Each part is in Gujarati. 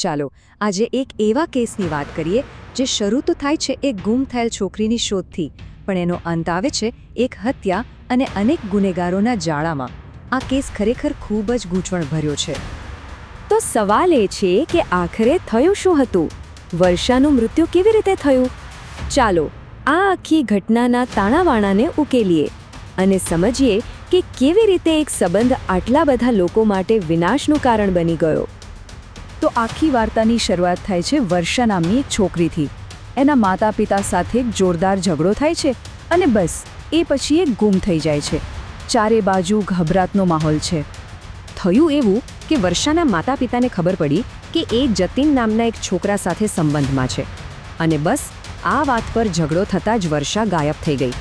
ચાલો, આજે એક એવા કેસની વાત કરીએ જે શરૂ તો થાય છે એક ગુમ થયેલ છોકરીની શોધથી, પણ એનો અંત આવે છે એક હત્યા અને અનેક ગુનેગારોના જાળામાં. આ કેસ ખરેખર ખૂબ જ ગૂંચવણભર્યો છે. તો સવાલ એ છે કે આખરે થયું શું હતું? વર્ષાનું મૃત્યુ કેવી રીતે થયું? ચાલો, આ આખી ઘટનાના તાણાવાણાને ઉકેલીએ અને સમજીએ કે કેવી રીતે એક સંબંધ આટલા બધા લોકો માટે વિનાશનું કારણ બની ગયો. તો આખી વાર્તાની શરૂઆત થાય છે વર્ષા નામની એક છોકરીથી. એના માતા પિતા સાથે જોરદાર ઝઘડો થાય છે અને બસ, એ પછી એ ગુમ થઈ જાય છે. ચારે બાજુ ગભરાટનો માહોલ છે. થયું એવું કે વર્ષાના માતા પિતાને ખબર પડી કે એ જતીન નામના એક છોકરા સાથે સંબંધમાં છે. અને બસ, આ વાત પર ઝઘડો થતાં જ વર્ષા ગાયબ થઈ ગઈ.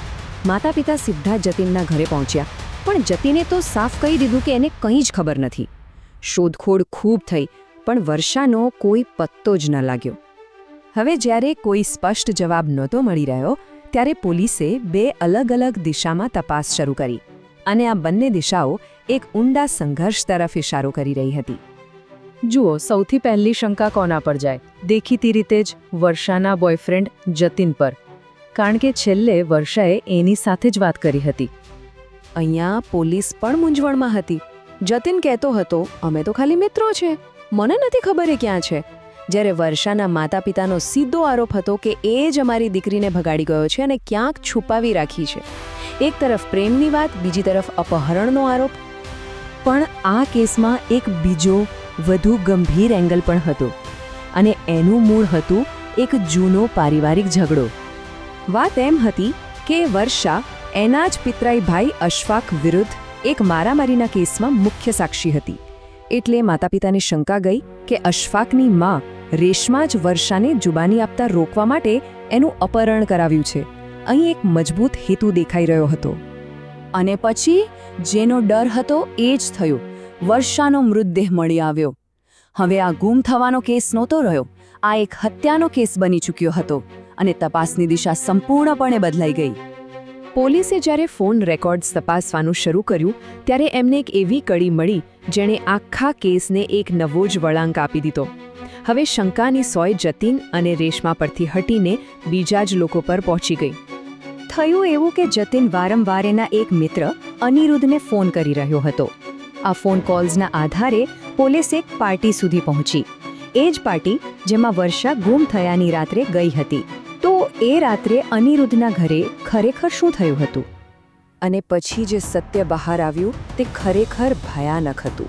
માતા પિતા સીધા જતીનના ઘરે પહોંચ્યા, પણ જતીને તો સાફ કહી દીધું કે એને કંઈ જ ખબર નથી. શોધખોળ ખૂબ થઈ પણ વર્ષાનો કોઈ પત્તો જ ન લાગ્યો. હવે જ્યારે કોઈ સ્પષ્ટ જવાબ નહોતો મળી રહ્યો ત્યારે પોલીસે બે અલગ અલગ દિશામાં તપાસ શરૂ કરી અને આ બંને દિશાઓ એક ઊંડા સંઘર્ષ તરફ ઇશારો કરી રહી હતી. જુઓ સૌથી પહેલી શંકા કોના પર જાય? દેખીતી રીતે જ વર્ષાના બોયફ્રેન્ડ જતીન પર. કારણ કે છેલ્લે વર્ષાએ એની સાથે જ વાત કરી હતી. અહીંયા પોલીસ પણ મૂંઝવણમાં હતી. જતીન કહેતો હતો અમે તો ખાલી મિત્રો છે. મને નથી ખબર એ ક્યાં છે. જ્યારે વર્ષાના માતા પિતાનો સીધો આરોપ હતો કે એ જ અમારી દીકરીને ભગાડી ગયો છે અને ક્યાંક છુપાવી રાખી છે. એક તરફ પ્રેમની વાત, બીજી તરફ અપહરણનો આરોપ. પણ આ કેસમાં એક બીજો, વધુ ગંભીર એંગલ પણ હતો. અને એનું મૂળ હતું એક જૂનો પારિવારિક ઝઘડો. વાત એમ હતી કે વર્ષા, એના જ પિતરાઈ ભાઈ અશફાક વિરુદ્ધ એક મારામારીના કેસમાં મુખ્ય સાક્ષી હતી. એટલે માતા પિતાને શંકા ગઈ કે અશફાકની માં રેશમા જ વર્ષાને જુબાની આપતા રોકવા માટે એનું અપહરણ કરાવ્યું છે. અહીં એક મજબૂત હેતુ દેખાઈ રહ્યો હતો. અને પછી જેનો ડર હતો એ જ થયો. વર્ષાનો મૃતદેહ મળી આવ્યો. હવે આ ગુમ થવાનો કેસ નહોતો રહ્યો. આ એક હત્યાનો કેસ બની ચૂક્યો હતો અને તપાસની દિશા સંપૂર્ણપણે બદલાઈ ગઈ. પોલીસે જ્યારે ફોન રેકોર્ડ્સ તપાસવાનું શરૂ કર્યું, ત્યારે એમને એક એવી કડી મળી, જેણે આખા કેસને એક નવો જ વળાંક આપી દીધો. હવે શંકાની સોય જતીન અને રેશમા પરથી હટીને બીજા જ લોકો પર પહોંચી ગઈ. થયું એવું કે જતીન વારંવાર એના એક મિત્ર અનિરુદ્ધને ફોન કરી રહ્યો હતો. આ ફોન કોલ્સના આધારે પોલીસ એક પાર્ટી સુધી પહોંચી. એ જ પાર્ટી જેમાં વર્ષા ગુમ થયાની રાત્રે ગઈ હતી. એ રાત્રે અનિરુદ્ધના ઘરે ખરેખર શું થયું હતું? અને પછી જે સત્ય બહાર આવ્યું તે ખરેખર ભયાનક હતું.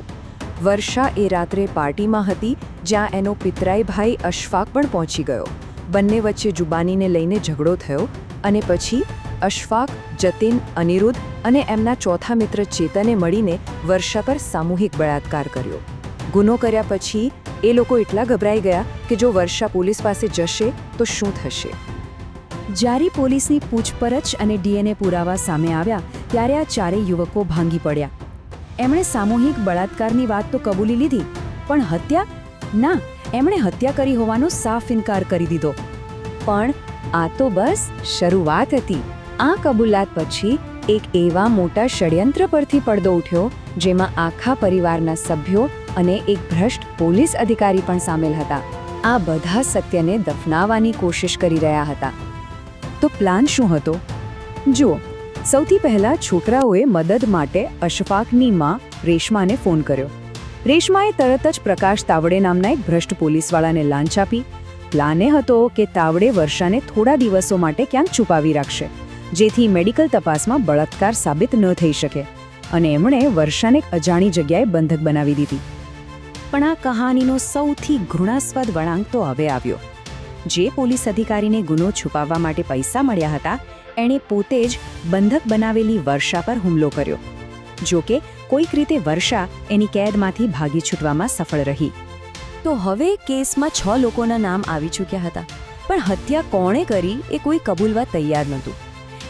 વર્ષા એ રાત્રે પાર્ટીમાં હતી જ્યાં એનો પિતરાઈ ભાઈ અશફાક પણ પહોંચી ગયો. બંને વચ્ચે જુબાનીને લઈને ઝઘડો થયો અને પછી અશફાક જતીન, અનિરુદ્ધ અને એમના ચોથા મિત્ર ચેતને મળીને વર્ષા પર સામૂહિક બળાત્કાર કર્યો. ગુનો કર્યા પછી એ લોકો એટલા ગભરાઈ ગયા કે જો વર્ષા પોલીસ પાસે જશે તો શું થશે? જ્યારે પોલીસની પૂછપરછ અને ડીએનએ પુરાવા સામે આવ્યા, ત્યારે આ ચારેય યુવકો ભાંગી પડ્યા. એમણે સામૂહિક બળાત્કારની વાત તો કબૂલી લીધી, પણ હત્યા? ના, એમણે હત્યા કરી હોવાનો સાફ ઇનકાર કરી દીધો. પણ આ તો બસ શરૂઆત હતી. આ કબૂલાત પછી એક એવા મોટા ષડયંત્ર પરથી પડદો ઉઠ્યો, જેમાં આખા પરિવારના સભ્યો અને એક ભ્રષ્ટ પોલીસ અધિકારી પણ સામેલ હતા. આ બધા સત્યને દફનાવવાની કોશિશ કરી રહ્યા હતા. તો પ્લાન શું હતો? જુઓ, સૌથી પહેલા છોકરાઓએ મદદ માટે અશફાકની માં રેશમાને ફોન કર્યો. રેશમાએ તરત જ પ્રકાશ તાવડે નામના એક ભ્રષ્ટ પોલીસવાળાને લાંચ આપી. પ્લાન હતો કે તાવડે વર્ષાને થોડા દિવસો માટે ક્યાંક છુપાવી રાખશે, જેથી મેડિકલ તપાસમાં બળાત્કાર સાબિત ન થઈ શકે. અને એમણે વર્ષાને અજાણી જગ્યાએ બંધક બનાવી દીધી. પણ આ કહાનીનો સૌથી ઘૃણાસ્પદ વળાંક તો હવે આવ્યો. જે પોલીસ અધિકારીને ગુનો છુપાવવા માટે પૈસા મળ્યા હતા, એણે પોતે જ બંધક બનાવેલી વર્ષા પર હુમલો કર્યો. જો કે, કોઈક રીતે વર્ષા એની કેદમાંથી ભાગી છૂટવામાં સફળ રહી. તો હવે કેસમાં છ લોકોના નામ આવી ચૂક્યા હતા, પણ હત્યા કોણે કરી એ કોઈ કબૂલવા તૈયાર નહોતું.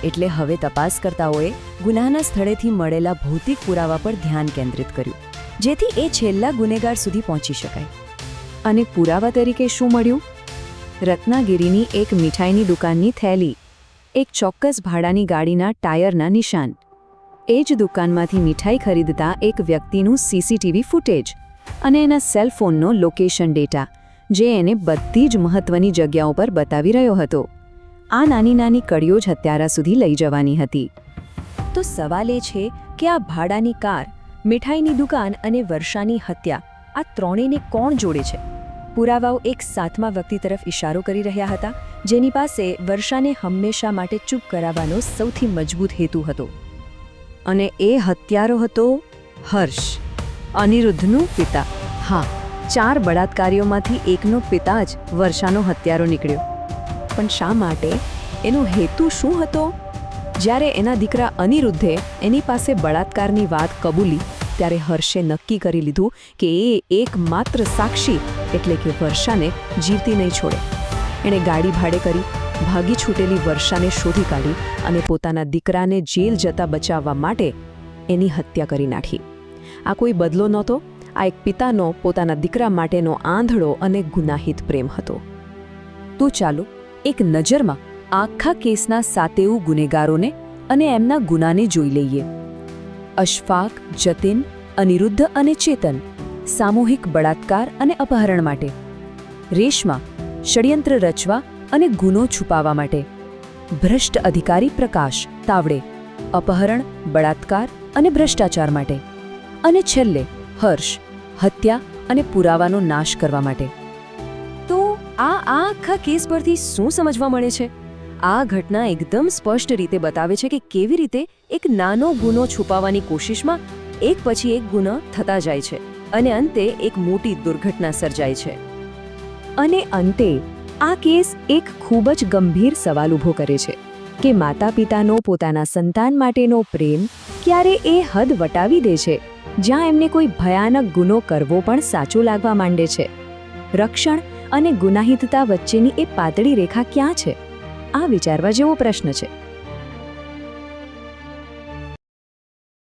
એટલે હવે તપાસકર્તાઓએ ગુનાના સ્થળેથી મળેલા ભૌતિક પુરાવા પર ધ્યાન કેન્દ્રિત કર્યું, જેથી એ છેલ્લા ગુનેગાર સુધી પહોંચી શકાય. અને પુરાવા તરીકે શું મળ્યું? રત્નાગીરીની એક મીઠાઈની દુકાનની થેલી, એક ચોક્કસ ભાડાની ગાડીના ટાયરના નિશાન. એ જ દુકાનમાંથી મીઠાઈ ખરીદતા એક વ્યક્તિનું સીસીટીવી ફૂટેજ અને એના સેલ ફોનનો લોકેશન ડેટા જે એને બધી જ મહત્વની જગ્યાઓ પર બતાવી રહ્યો હતો. આ નાની નાની કડીઓ જ હત્યારા સુધી લઈ જવાની હતી. તો સવાલ એ છે કે આ ભાડાની કાર, મીઠાઈની દુકાન અને વર્ષાની હત્યા, આ ત્રણેયને કોણ જોડે છે? પુરાવાઓ એક સાતમા વ્યક્તિ તરફ ઇશારો કરી રહ્યા હતા, જેની પાસે વર્ષાને હંમેશા માટે ચૂપ કરાવવાનો સૌથી મજબૂત હેતુ હતો. અને એ હત્યારો હતો હર્ષ, અનિરુદ્ધનું પિતા. હા, ચાર બળાત્કારીઓમાંથી એકનો પિતા જ વર્ષાનો હત્યારો નીકળ્યો. પણ શા માટે? એનો હેતુ શું હતો? જ્યારે એના દીકરા અનિરુદ્ધે એની પાસે બળાત્કારની વાત કબૂલી, ત્યારે હર્ષે નક્કી કરી લીધું કે એ એકમાત્ર સાક્ષી એટલે કે વર્ષાને જીવતી નહીં છોડે. એણે ગાડી ભાડે કરી, ભાગી છૂટેલી વર્ષાને શોધી કાઢી અને પોતાના દીકરાને જેલ જતા બચાવવા માટે એની હત્યા કરી નાખી. આ કોઈ બદલો નહોતો, આ એક પિતાનો, પોતાના દીકરા માટેનો આંધળો અને ગુનાહિત પ્રેમ હતો. તો ચાલો, એક નજરમાં આખા કેસના સાતેઉ ગુનેગારોને અને એમના ગુનાને જોઈ લઈએ. અશફાક, જતિન, અનિરુદ્ધ અને ચેતન સામૂહિક બળાત્કાર અને અપહરણ માટે, રેશમા ષડયંત્ર રચવા અને ગુનો છુપાવવા માટે, ભ્રષ્ટ અધિકારી પ્રકાશ તાવડે અપહરણ, બળાત્કાર અને ભ્રષ્ટાચાર માટે અને છેલ્લે હર્ષ, હત્યા અને પુરાવાનો નાશ કરવા માટે. તો આ આખા કેસ પરથી શું સમજવા મળે છે? આ ઘટના એકદમ સ્પષ્ટ રીતે બતાવે છે કે કેવી રીતે એક નાનો ગુનો છુપાવવાની કોશિશમાં એક પછી એક ગુનો થતા જાય છે. અને અંતે એક મોટી દુર્ઘટના સર્જાય છે. અને અંતે, આ કેસ એક ખૂબ જ ગંભીર સવાલ ઊભો કરે છે કે માતા પિતાનો પોતાના સંતાન માટેનો પ્રેમ ક્યારે એ હદ વટાવી દે છે, જ્યાં એમને કોઈ ભયાનક ગુનો કરવો પણ સાચો લાગવા માંડે છે? રક્ષણ અને ગુનાહિતતા વચ્ચેની એ પાતળી રેખા ક્યાં છે? આ વિચારવા જેવો પ્રશ્ન છે.